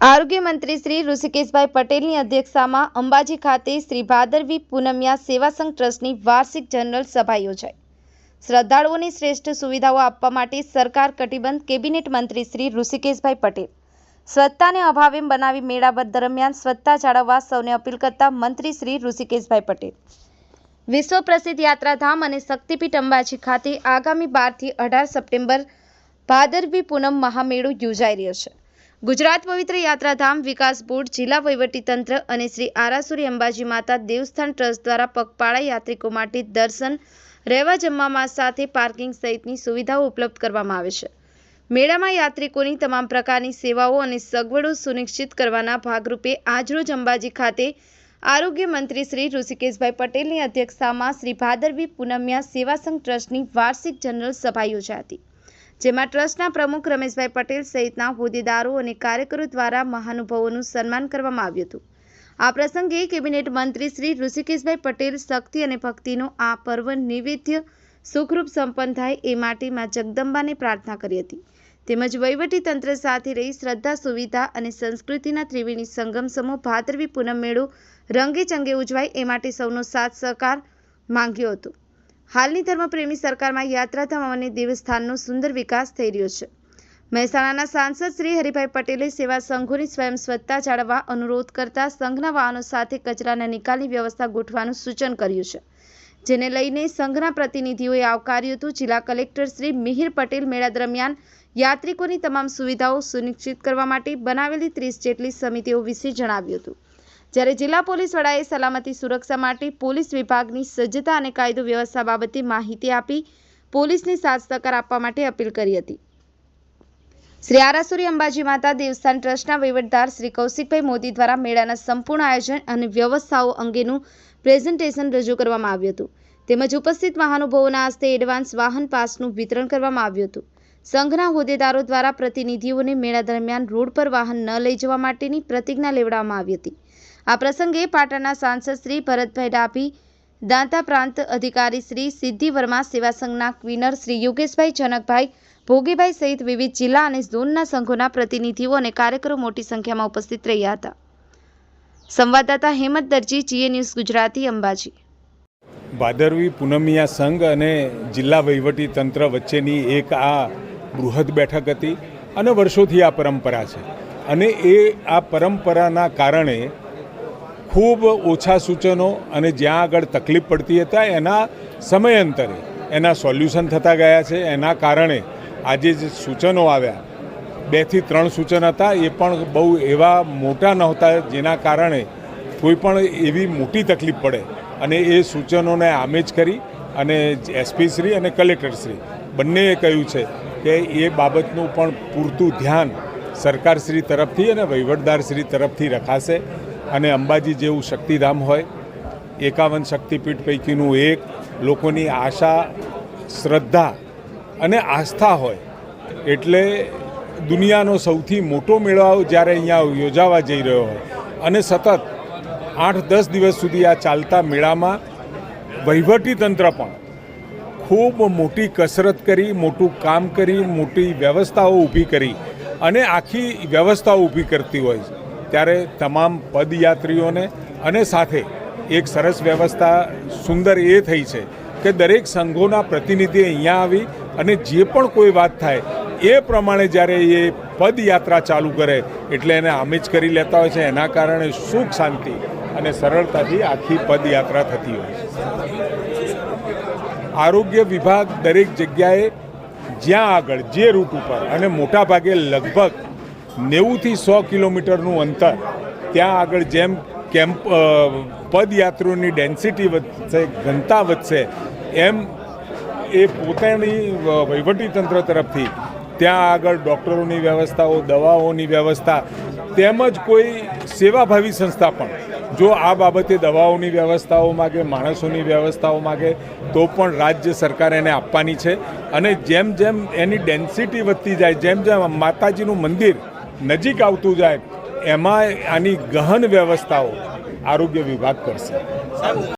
આરોગ્ય મંત્રી શ્રી ઋષિકેશભાઈ પટેલની અધ્યક્ષતામાં અંબાજી ખાતે શ્રી ભાદરવી પૂનમિયા સેવા સંઘ ટ્રસ્ટની વાર્ષિક જનરલ સભા યોજાઈ. શ્રદ્ધાળુઓને શ્રેષ્ઠ સુવિધાઓ આપવા માટે સરકાર કટિબંધ કેબિનેટ મંત્રી શ્રી ઋષિકેશભાઈ પટેલ. સ્વચ્છતાને અભાવે બનાવી મેળા દરમિયાન સ્વચ્છતા જાળવવા સૌને અપીલ કરતા મંત્રી શ્રી ઋષિકેશભાઈ પટેલ. વિશ્વ પ્રસિદ્ધ યાત્રાધામ અને શક્તિપીઠ અંબાજી ખાતે આગામી બારથી અઢાર સપ્ટેમ્બર ભાદરવી પૂનમ મહામેળો યોજાઈ રહ્યો છે. ગુજરાત પવિત્ર યાત્રાધામ વિકાસ બોર્ડ, જિલ્લા વહીવટીતંત્ર અને શ્રી આરાસુરી અંબાજી માતા દેવસ્થાન ટ્રસ્ટ દ્વારા પગપાળા યાત્રિકો માટે દર્શન, રહેવા જમવામાં સાથે પાર્કિંગ સહિતની સુવિધાઓ ઉપલબ્ધ કરવામાં આવે છે. મેળામાં યાત્રિકોની તમામ પ્રકારની સેવાઓ અને સગવડો સુનિશ્ચિત કરવાના ભાગરૂપે આજરોજ અંબાજી ખાતે આરોગ્ય મંત્રી શ્રી ઋષિકેશભાઈ પટેલની અધ્યક્ષતામાં શ્રી ભાદરવી પૂનમ્યા સેવા સંઘ ટ્રસ્ટની વાર્ષિક જનરલ સભા યોજાઈ હતી. જેમાં ટ્રસ્ટના પ્રમુખ રમેશભાઈ પટેલ સહિતના હોદ્દેદારો અને કાર્યકરો દ્વારા મહાનુભાવોનું સન્માન કરવામાં આવ્યું હતું. આ પ્રસંગે કેબિનેટ મંત્રી શ્રી ઋષિકેશભાઈ પટેલ શક્તિ અને ભક્તિનો આ પર્વ નિવેદ્ય સુખરૂપ સંપન્ન થાય એ માટે માં જગદંબાને પ્રાર્થના કરી હતી. તેમજ તંત્ર સાથે રહી શ્રદ્ધા, સુવિધા અને સંસ્કૃતિના ત્રિવેણી સંગમ સમૂહ ભાદરવી પૂનમ મેળો રંગે ચંગે ઉજવાય એ માટે સૌનો સાથ સહકાર માંગ્યો હતો. હાલની ધર્મપ્રેમી સરકારમાં યાત્રાધામ અને દેવસ્થાનનો સુંદર વિકાસ થઈ રહ્યો છે. મહેસાણાના સાંસદ શ્રી હરિભાઈ પટેલે સેવા સંઘોની સ્વયં સ્વચ્છતા જાળવવા અનુરોધ કરતા સંઘના વાહનો સાથે કચરાના નિકાલની વ્યવસ્થા ગોઠવાનું સૂચન કર્યું છે. જેને લઈને સંઘના પ્રતિનિધિઓએ આવકાર્યું હતું. જિલ્લા કલેક્ટર શ્રી મિહિર પટેલ મેળા દરમિયાન યાત્રિકોની તમામ સુવિધાઓ સુનિશ્ચિત કરવા માટે બનાવેલી ત્રીસ જેટલી સમિતિઓ વિશે જણાવ્યું હતું. જ્યારે જિલ્લા પોલીસ વડાએ સલામતી સુરક્ષા માટે પોલીસ વિભાગની સજ્જતા અને કાયદો વ્યવસ્થા બાબતે માહિતી આપી પોલીસની સાથ સહકાર આપવા માટે અપીલ કરી હતી. શ્રી આરાસુરી અંબાજી માતા દેવસ્થાન ટ્રસ્ટના વહીવટદાર શ્રી કૌશિકભાઈ મોદી દ્વારા મેળાના સંપૂર્ણ આયોજન અને વ્યવસ્થાઓ અંગેનું પ્રેઝન્ટેશન રજૂ કરવામાં આવ્યું હતું. તેમજ ઉપસ્થિત મહાનુભાવોના હસ્તે એડવાન્સ વાહન પાસનું વિતરણ કરવામાં આવ્યું હતું. સંઘના હોદ્દેદારો દ્વારા પ્રતિનિધિઓને મેળા દરમિયાન રોડ પર વાહન ન લઈ જવા માટેની પ્રતિજ્ઞા લેવડાવવામાં આવી હતી. આ પ્રસંગે પાટણના સાંસદ શ્રી ભરતભાઈ ડાભી, દાંતા પ્રાંત અધિકારી શ્રી સિદ્ધિ વર્મા, સેવા સંઘના ક્વીનર શ્રી યોગેશભાઈ જનકભાઈ, ભોગીભાઈ સહિત વિવિધ જિલ્લા અને ઝોનના સંઘોના પ્રતિનિધિઓ અને કાર્યકરો મોટી સંખ્યામાં ઉપસ્થિત રહ્યા હતા. સંવાદદાતા હેમંત દરજી, જીએ ન્યૂઝ ગુજરાતી, અંબાજી. ભાદરવી પૂનમિયા સંઘ અને જિલ્લા વહીવટી તંત્ર વચ્ચેની એક આ બૃહદ બેઠક હતી અને વર્ષોથી આ પરંપરા છે. અને એ આ પરંપરાના કારણે ખૂબ ઓછા સૂચનો અને જ્યાં આગળ તકલીફ પડતી હતા, એના સમયાંતરે એના સોલ્યુશન થતા ગયા છે. એના કારણે આજે જે સૂચનો આવ્યા બેથી ત્રણ સૂચન હતા, એ પણ બહુ એવા મોટા નહોતા, જેના કારણે કોઈ પણ એવી મોટી તકલીફ પડે. અને એ સૂચનોને આમેજ કરી અને એસપી શ્રી અને કલેક્ટર શ્રી બંનેએ કહ્યું છે કે એ બાબતનું પણ પૂરતું ધ્યાન સરકારશ્રી તરફથી અને વહીવટદારશ્રી તરફથી રખાશે. અને અંબાજી જેવું શક્તિધામ હોય, એકાવન શક્તિપીઠ પૈકીનું એક, લોકોની આશા, શ્રદ્ધા અને આસ્થા હોય. એટલે દુનિયાનો સૌથી મોટો મેળાઓ જ્યારે અહીંયા યોજાવા જઈ રહ્યો હોય. અને સતત આઠ દસ દિવસ સુધી આ ચાલતા મેળામાં વહીવટી તંત્ર પણ ખૂબ મોટી કસરત કરી, મોટું કામ કરી, મોટી વ્યવસ્થાઓ ઊભી કરી અને આખી વ્યવસ્થાઓ ઊભી કરતી હોય છે. ત્યારે તમામ પદયાત્રીઓને અને સાથે એક સરસ વ્યવસ્થા સુંદર એ થઈ છે કે દરેક સંઘોના પ્રતિનિધિ અહીંયા આવી અને જે પણ કોઈ વાત થાય એ પ્રમાણે જ્યારે એ પદયાત્રા ચાલુ કરે એટલે એને આમેજ કરી લેતા હોય છે. એના કારણે સુખ, શાંતિ અને સરળતાથી આખી પદયાત્રા થતી હોય છે. આરોગ્ય વિભાગ દરેક જગ્યાએ જ્યાં આગળ, જે રૂટ ઉપર અને મોટા ભાગે લગભગ નેવુંથી સો કિલોમીટરનું અંતર. ત્યાં આગળ જેમ કેમ્પ પદયાત્રીઓની ડેન્સિટી વધશે, ઘનતા વધશે, એમ એ પોતાની વહીવટીતંત્ર તરફથી. ત્યાં આગળ ડૉક્ટરોની વ્યવસ્થાઓ, દવાઓની વ્યવસ્થા, તેમજ કોઈ સેવાભાવી સંસ્થા પણ. જો આ બાબતે દવાઓની વ્યવસ્થાઓ માગે, માણસોની વ્યવસ્થાઓ માગે, તો પણ રાજ્ય સરકાર એને આપવાની છે. અને જેમ જેમ એની ડેન્સિટી વધતી જાય, જેમ જેમ માતાજીનું મંદિર નજીક આવતું જાય એમાં આની ગહન વ્યવસ્થાઓ આરોગ્ય વિભાગ કરશે.